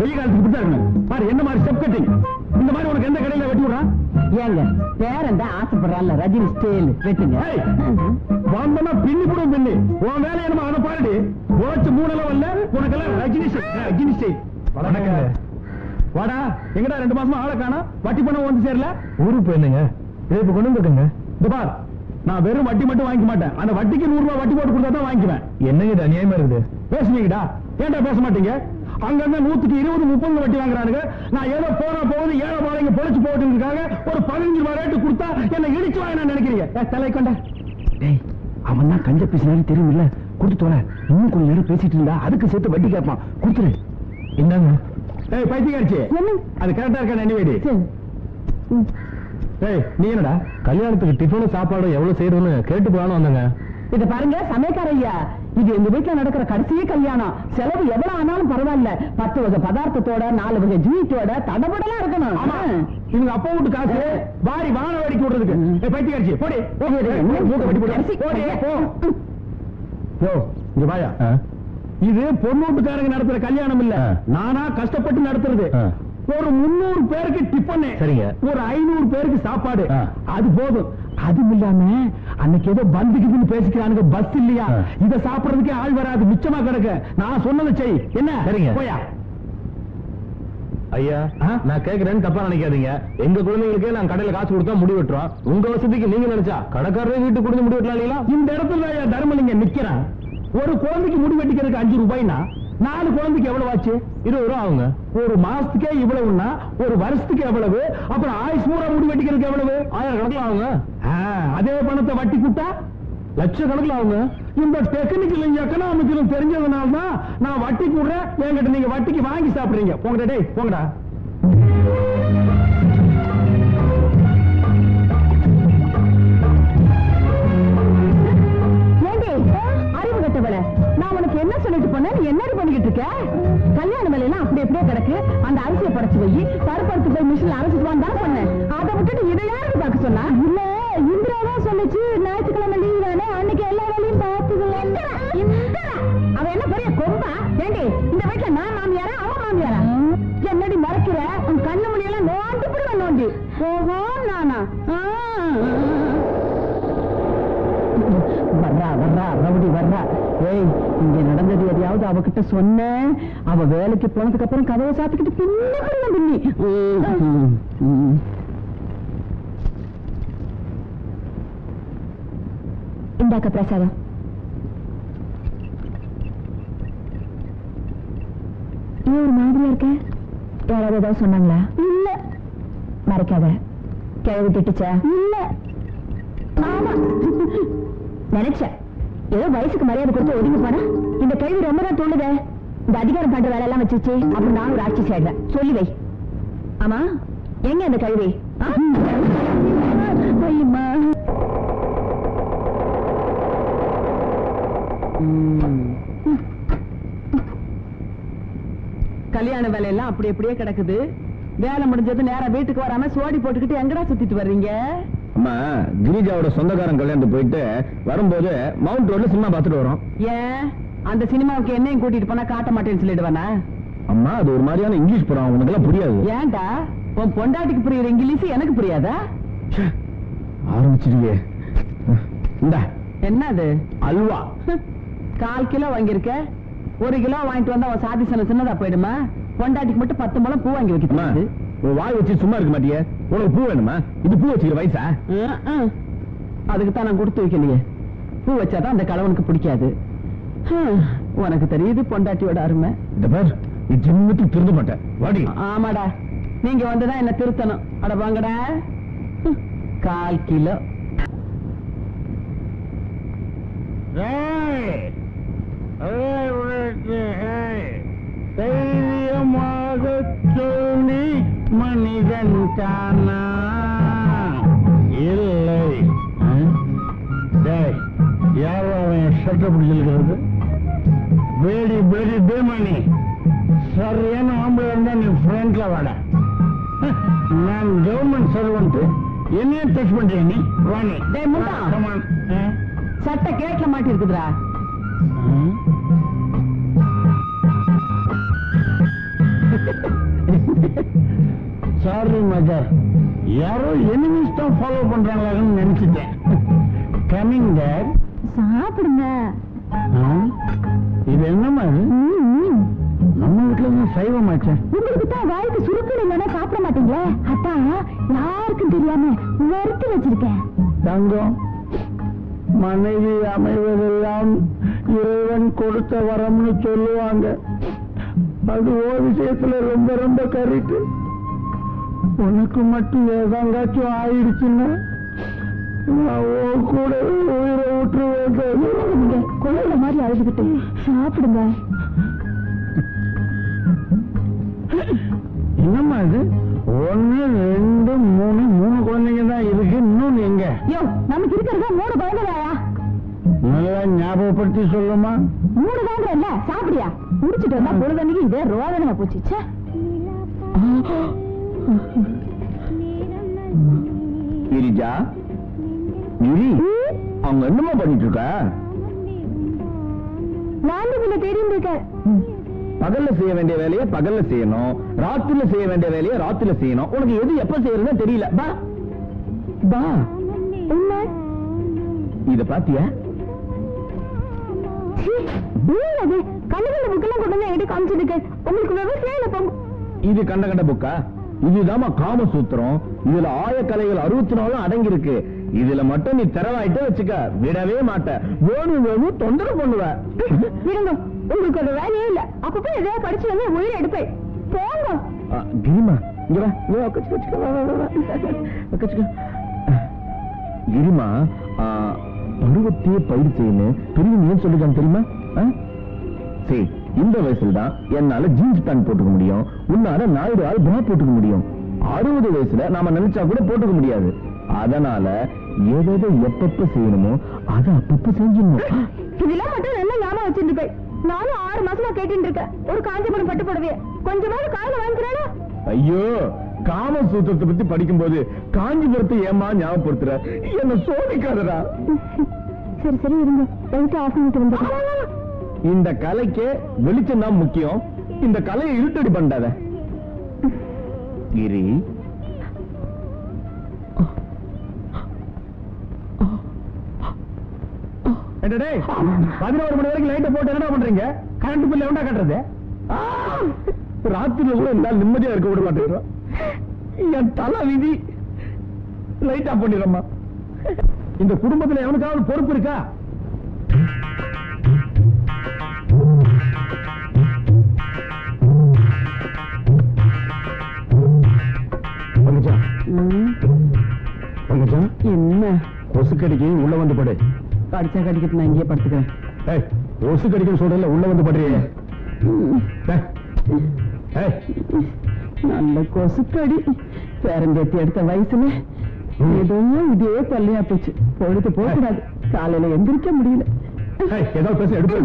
வெயில் காலத்துக்கு இப்படி தான் இருக்கணும். பாரு என்ன மாதிரி ஸ்டெப் கட்டிங் இந்த மாதிரி உனக்கு எந்த கடையில வெட்டி விடுறான்? ஏங்க தான் ஆசைப்படுறான்ல ரஜினி ஸ்டைல் வெட்டுங்க. வந்தனா பின்னி கூட பின்னி. உன் வேலை என்னமோ அதை பாருடி. உழைச்சு மூணல வரல உனக்கெல்லாம் ரஜினி ரஜினி ஸ்டைல். வாடா எங்கடா ரெண்டு மாசமா ஆளை காணோம் வட்டி பணம் வந்து சேரல? ஊருக்கு போயிருந்தேங்க. இதை இப்ப கொண்டு வந்துருக்கேங்க. இந்த பார் நான் வெறும் வட்டி மட்டும் வாங்கிக்க மாட்டேன். அந்த வட்டிக்கு நூறு ரூபாய் வட்டி போட்டு கொடுத்தா தான் வாங்கிக்குவேன். என்னங்க இது அநியாயமா இருக்குது? பேசுனீங்கடா. ஏன்டா பேச மாட்டீங்க? அங்கங்க நூத்துக்கு இருபது முப்பது வட்டி வாங்குறானுங்க. நான் ஏதோ போனா போகுது ஏழை பாளையங்க பொழைச்சு போட்டுருக்காங்க. ஒரு பதினஞ்சு ரூபாய் ரேட்டு கொடுத்தா என்ன இடிச்சு வாங்க நினைக்கிறீங்க? ஏ, தலை கொண்ட. டேய் அவன் தான் கஞ்ச பேசினாலும் தெரியுமில்ல. கொடுத்து தொலை இன்னும் கொஞ்சம் நேரம் பேசிட்டு இருந்தா அதுக்கு சேர்த்து வட்டி கேட்பான் கொடுத்துரு. என்னங்க? ஏய் பைத்தியக்காரச்சி. என்ன? அது கரெக்டா இருக்கா நினைவேடி ஏய் நீ என்னடா? கல்யாணத்துக்கு டிஃபனும் சாப்பாடும் எவ்வளவு செய்யறதுன்னு கேட்டு போகலான்னு வந்தேங்க. இத பாருங்க சமயக்கார ஐயா. இது எங்க வீட்டுல நடக்கிற கடைசி கல்யாணம். செலவு எவ்வளவு ஆனாலும் பரவாயில்ல. பத்து வகை பதார்த்தத்தோட நாலு வகை ஜூட்டோட தடபடலாம் இருக்கணும். இவங்க அப்பா வீட்டு காசு வாரி வான வேடிக்கை விடுறதுக்கு. ஏய் பைத்தியக்காரச்சி போடி. போ. இங்க வாயா? இது பொண்ணு வீட்டுக்காரங்க நடத்துற கல்யாணம் இல்ல. நானா கஷ்டப்பட்டு நடத்துறது. ஒரு முன்னூறு பேருக்கு டிஃபன். சரிங்க. ஒரு ஐநூறு பேருக்கு சாப்பாடு. அது போதும். அதுவும் இல்லாம அன்னைக்கு ஏதோ பந்துக்குதுன்னு பேசிக்கிறானுங்க. பஸ் இல்லையா. இத சாப்பிடுறதுக்கே ஆள் வராது. மிச்சமா கிடக்கு. நான் சொன்னதை செய். என்ன? சரிங்க. போயா. ஐயா? நான் கேக்குறேன்னு தப்பா நினைக்காதீங்க. எங்க குழந்தைங்களுக்கே நான் கடையில காசு கொடுத்தா முடி வெட்டுறோம். உங்க வசதிக்கு நீங்க நினைச்சா கடைக்காரரே வீட்டுக்கு கொடுத்து முடி வெட்டலாம் இந்த இடத்துல தர்மலிங்கம் நிக்கிறான். ஒரு குழந்தைக்கு முடி வெட்டிக்கிறதுக்கு அஞ்சு ரூபாய்னா நாலு குழந்தைக்கு எவ்வளவு ஆச்சு? இருபது ரூபா ஆகுங்க. ஒரு மாசத்துக்கே இவ்வளவுன்னா ஒரு வருஷத்துக்கு எவ்வளவு? அப்புறம் ஆயுஷ் பூரா முடி வெட்டிக்கிறதுக்கு எவ்வளவு? ஆயிரம் கணக்குல ஆகுங்க அதே பணத்தை வட்டி கூட்டா லட்சக்கணக்குல ஆகுங்க. இந்த டெக்னிக்கலும் எக்கனாமிக்கலும் தெரிஞ்சதுனால தான் நான் வட்டி கூடுறேன். என்கிட்ட நீங்க வட்டிக்கு வாங்கி சாப்பிடுறீங்க. போங்கடா டேய் போங்கடா. நான் உனக்கு என்ன சொல்லிட்டு போனேன்? நீ என்னடி பண்ணிக்கிட்டு இருக்க? கல்யாண வேலையெல்லாம் அப்படி அப்படியே கிடக்கு. அந்த அரிசியை படைச்சு வை. பருப்பறுத்து போய் மிஷின்ல அரைச்சிட்டு தான் சொன்னேன். அதை விட்டுட்டு இதை யாருக்கு பார்க்க சொன்னா? இல்ல இந்திரா தான் சொல்லுச்சு ஞாயிற்றுக்கிழமை லீவ் தானே. அன்னைக்கு எல்லா வேலையும் பார்த்துக்கலாம் அவ என்ன பெரிய கொம்பா? ஏண்டி இந்த வீட்டுல நான் மாமியாரா அவன் மாமியாரா? என்னடி மறைக்கிற? உன் கண்ணு முடியெல்லாம் நோண்டி போடுவேன் நோண்டி ஓஹோ நானா. வர்றா வர்றா ரவுடி வர்றா. ஏய் இங்க நடந்தது எதையாவது அவகிட்ட சொன்ன அவ வேலைக்கு போனதுக்கு அப்புறம் கதவை சாத்திக்கிட்டு பின்ன பின்னி. இந்தாக்க பிரசாதம். ஏன் ஒரு மாதிரியா இருக்க? யாராவது ஏதாவது சொன்னாங்களா? இல்ல. மறைக்காத. கிழவி திட்டுச்சா? இல்ல. ஆமா. நினைச்சேன். ஏதோ வயசுக்கு மரியாதை கொடுத்து ஒதுங்கி போனா இந்த கேள்வி ரொம்ப தான் தோணுதே. இந்த அதிகாரம் பண்ற வேலை எல்லாம் வச்சுச்சு அப்புறம் நான் ஒரு ஆட்சி சேர்றேன் சொல்லி வை. ஆமா எங்க அந்த கழுவி? கல்யாண வேலையெல்லாம் அப்படி அப்படியே கிடக்குது. வேலை முடிஞ்சது நேரா வீட்டுக்கு வராம சோடி போட்டுக்கிட்டு எங்கடா சுத்திட்டு வர்றீங்க? அம்மா கிரிஜாவோட சொந்தக்காரன் கல்யாணத்துக்கு போயிட்டு வரும்போது மவுண்ட் ரோட்ல சினிமா பார்த்துட்டு வரோம். ஏன்? அந்த சினிமாவுக்கு என்னையும் கூட்டிட்டு போனா காட்ட மாட்டேன்னு சொல்லிடுவானா? அம்மா அது ஒரு மாதிரியான இங்கிலீஷ் படம் உனக்கு எல்லாம் புரியாது. ஏன்டா? உன் பொண்டாட்டிக்கு புரியுற இங்கிலீஷ் எனக்கு புரியாதா? ச்சே, ஆரம்பிச்சிருக்கே இந்த. என்னது? அல்வா. கால் கிலோ வாங்கியிருக்க? ஒரு கிலோ வாங்கிட்டு வந்தா உன் சாதி சனம் சின்னதா போயிடுமா? பொண்டாட்டிக்கு மட்டும் பத்து முழம் பூ வாங்கி வைக்கிறது வாய் வச்சு சும்மா இருக்க மாட்டியே. உனக்கு பூ வேணுமா? இது பூ வச்சுக்கிற வயசா? அதுக்கு தான் நான் கொடுத்து வைக்கலையே. பூ வச்சாதான் அந்த கணவனுக்கு பிடிக்காது. உனக்கு தெரியுது பொண்டாட்டியோட அருமை. இந்த பேர் நீ ஜிம்முக்கு திருந்த மாட்டேன் வாடி. ஆமாடா. நீங்க வந்துதான் என்ன திருத்தணும். அட வாங்கடா. கால் கிலோ. தைரியமாக சொல்லி மனிதன் தானா? இல்லை. டேய் யாரோ அவன் சட்டை பிடிச்சிருக்கிறது வேடி பிளடி பேமணி சரியான ஆம்பளை இருந்தா நீ ஃப்ரண்ட்ல வாட. நான் கவர்மெண்ட் சர்வெண்ட் என்னையும் டச் பண்றேன் நீ? வாணி டேய் முண்டா. சட்டை கேட்ல மாட்டி இருக்குதுடா சாரி மதர் யாரோ எனிமிஸ் தான் ஃபாலோ பண்றாங்களான்னு நினைச்சிட்டேன். கமிங் தேர் சாப்பிடுங்க. இது என்னம்மா இது? நம்ம வீட்டுல தான் சைவமாச்சே? உங்களுக்கு தான் வாய்க்கு சுருக்கல் இல்லைன்னா சாப்பிட மாட்டீங்களே? அதான் யாருக்கும் தெரியாம வறுத்து வச்சிருக்கேன். தங்கம் மனைவி அமைவதெல்லாம் இறைவன் கொடுத்த வரம்னு சொல்லுவாங்க. அது ஓ விஷயத்துல ரொம்ப ரொம்ப கரெக்ட் உனக்கு மட்டும் ஏதாங்காச்சும் ஆயிடுச்சுன்னா கூட உயிரை விட்டுருவேன் நீங்க குழந்தை மாதிரி அழுதுகிட்டு சாப்பிடுங்க. என்னம்மா இது? ஒன்னு ரெண்டு மூணு மூணு குழந்தைங்க தான் இருக்கு இன்னொன்னு எங்க? யோ நமக்கு இருக்கிறதா மூணு குழந்தைதாயா நல்லா ஞாபகப்படுத்தி சொல்லுமா? மூணு தாங்க இல்ல சாப்பிடியா? முடிச்சிட்டு வந்தா பொழுதன்னைக்கு இதே ரோதனையா போச்சு கிரிஜா கிரி அவங்க என்னமா பண்ணிட்டு இருக்க நான் இருக்கேன். பகல்ல செய்ய வேண்டிய வேலையை பகல்ல செய்யணும். ராத்திரில செய்ய வேண்டிய வேலையை ராத்திரில செய்யணும். உனக்கு எது எப்ப செய்யறதுன்னு தெரியல. பா பா இத பாத்தியா? அது? கண்ணுக்குள்ள புக்கெல்லாம் கொண்டு வந்து என்கிட்ட காமிச்சிருக்கு உங்களுக்கு விவசாயம் இது கண்ட கண்ட புக்கா இதுதாம்மா காமசூத்திரம். இதுல ஆயக்கலைகள் அறுபத்தி நாலும் அடங்கி இருக்கு இதுல மட்டும் நீ திறவாயிட்ட வச்சுக்க. விடவே மாட்ட. வேணும் வேணும் தொந்தரவு பண்ணுவ. இருங்க. உங்களுக்கு ஒரு வேலையே இல்ல. அப்பப்ப எதையா படிச்சு வந்து உயிரை எடுப்பேன். போங்க. கிரிமா. கிரிமா பருவத்தையே பயிர் செய்யணும். பெரிய ஏன் சொல்லிருக்காங்க தெரியுமா? சரி. இந்த வயசுல தான் என்னால ஜீன்ஸ் பேண்ட் போட்டுக்க முடியும். உன்னால நாயுடு ஆள் bra போட்டுக்க முடியும். அறுபது வயசுல நாம நினைச்சா கூட போட்டுக்க முடியாது. அதனால எதை எப்பப்ப செய்யணுமோ அதை அப்பப்ப செஞ்சிடணும். இதெல்லாம் மட்டும் நல்லா ஞாபகம் வச்சிருப்பேன் நானும் ஆறு மாசமா கேட்டுட்டு இருக்கேன். ஒரு காஞ்சிபுரம் பட்டு புடவைய. கொஞ்சமாவது காலைல வாங்கிக்கிறேனா? ஐயோ காமசூத்திரத்தை பத்தி படிக்கும்போது காஞ்சிபுரத்தை ஏமா ஞாபகப்படுத்துற? என்ன சோதிக்காதடா. சரி சரி இருங்க. லைட் ஆஃப் பண்ணிட்டு வந்து இந்த கலைக்கு வெளிச்சம் தான் முக்கியம். இந்த கலையை இருட்டடி பண்ணாத கிரி. பதினோரு மணி வரைக்கும் லைட்டை போட்டு என்ன பண்றீங்க? கரண்ட் பில் எவ்வளோ கட்டுறது? ராத்திரில கூட என்னால் நிம்மதியா இருக்க விட மாட்டேங்கிறோம் என் தலை விதி. லைட் ஆஃப் பண்ணிடுறோம்மா. இந்த குடும்பத்துல எவனுக்காவது பொறுப்பு இருக்கா? கடிக்கு உள்ள வந்து படு. படிச்சா கடிக்கிட்டு நான் இங்கேயே படுத்துக்கிறேன். கொசு கடிக்குன்னு சொல்றல உள்ள வந்து ஏய் நல்ல கொசுக்கடி. பேரஞ்சேத்தி எடுத்த வயசுல ஏதோ இதே தொல்லையா போச்சு. பொழுது போகக்கூடாது. காலையில எந்திரிக்க முடியல. ஏதாவது பேச எடுத்து?